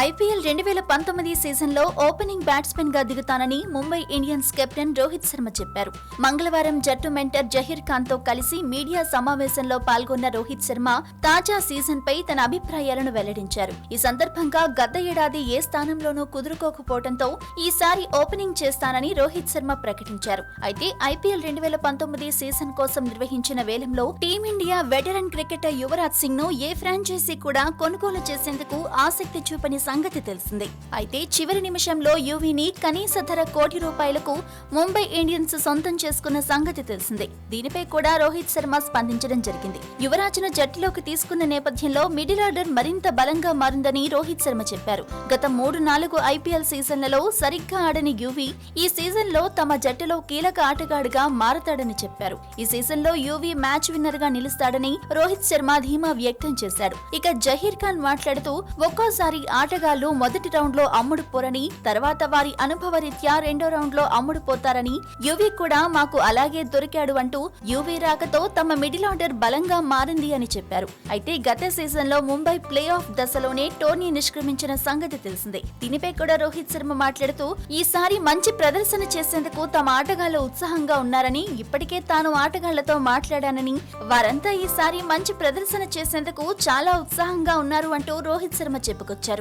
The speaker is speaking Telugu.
ఐపీఎల్ రెండు వేల పంతొమ్మిది సీజన్లో ఓపెనింగ్ బ్యాట్స్మెన్గా దిగుతానని ముంబై ఇండియన్స్ కెప్టెన్ రోహిత్ శర్మ చెప్పారు. మంగళవారం జట్టు మెంటర్ జహీర్ ఖాన్తో కలిసి మీడియా సమావేశంలో పాల్గొన్న రోహిత్ శర్మ తాజా సీజన్ పై తన అభిప్రాయాలను వెల్లడించారు. ఈ సందర్భంగా గత ఏడాది ఏ స్థానంలోనూ కుదురుకోకపోవడంతో ఈసారి ఓపెనింగ్ చేస్తానని రోహిత్ శర్మ ప్రకటించారు. అయితే ఐపీఎల్ రెండు వేల పంతొమ్మిది సీజన్ కోసం నిర్వహించిన వేలంలో team india veteran cricketer Yuvraj సింగ్ను ఏ ఫ్రాంచైజీ కూడా కొనుగోలు చేసేందుకు ఆసక్తి చూపని సంగతి తెలిసిందే. అయితే చివరి నిమిషంలో యువీని కనీస ధర కోటి రూపాయలకు ముంబై ఇండియన్స్ సొంతం చేసుకున్న సంగతి తెలిసిందే. దీనిపై కూడా రోహిత్ శర్మ స్పందించడం జరిగింది. యువరాజ్ను జట్టులోకి తీసుకున్న నేపథ్యంలో మిడిల్ ఆర్డర్ మరింత బలంగా మారిందని రోహిత్ శర్మ చెప్పారు. గత మూడు నాలుగు ఐపీఎల్ సీజన్లలో సరిగ్గా ఆడని యువి ఈ సీజన్లో తమ జట్టులో కీలక ఆటగాడుగా మారతాడని చెప్పారు. ఈ సీజన్లో యువి మ్యాచ్ విన్నర్గా నిలుస్తాడని రోహిత్ శర్మ ధీమా వ్యక్తం చేశాడు. ఇక జహీర్ ఖాన్ మాట్లాడుతూ ఒక్కోసారి ఆటగాళ్ళు మొదటి రౌండ్లో అమ్ముడు తర్వాత వారి అనుభవరీత్యా రెండో రౌండ్లో అమ్ముడు పోతారని యువీ కూడా మాకు అలాగే దొరికాడు అంటూ యువీ రాకతో తమ మిడిల్ ఆర్డర్ బలంగా మారింది అని చెప్పారు. అయితే గత సీజన్లో ముంబై ప్లే ఆఫ్ దశలోనే టోర్నీ నిష్క్రమించిన సంగతి తెలిసిందే. దీనిపై కూడా రోహిత్ శర్మ మాట్లాడుతూ ఈసారి మంచి ప్రదర్శన చేసేందుకు తమ ఆటగాళ్ళు ఉత్సాహంగా ఉన్నారని ఇప్పటికే తాను ఆటగాళ్ళతో మాట్లాడానని వారంతా ఈసారి మంచి ప్రదర్శన చేసేందుకు చాలా ఉత్సాహంగా ఉన్నారు అంటూ రోహిత్ శర్మ చెప్పుకొచ్చారు.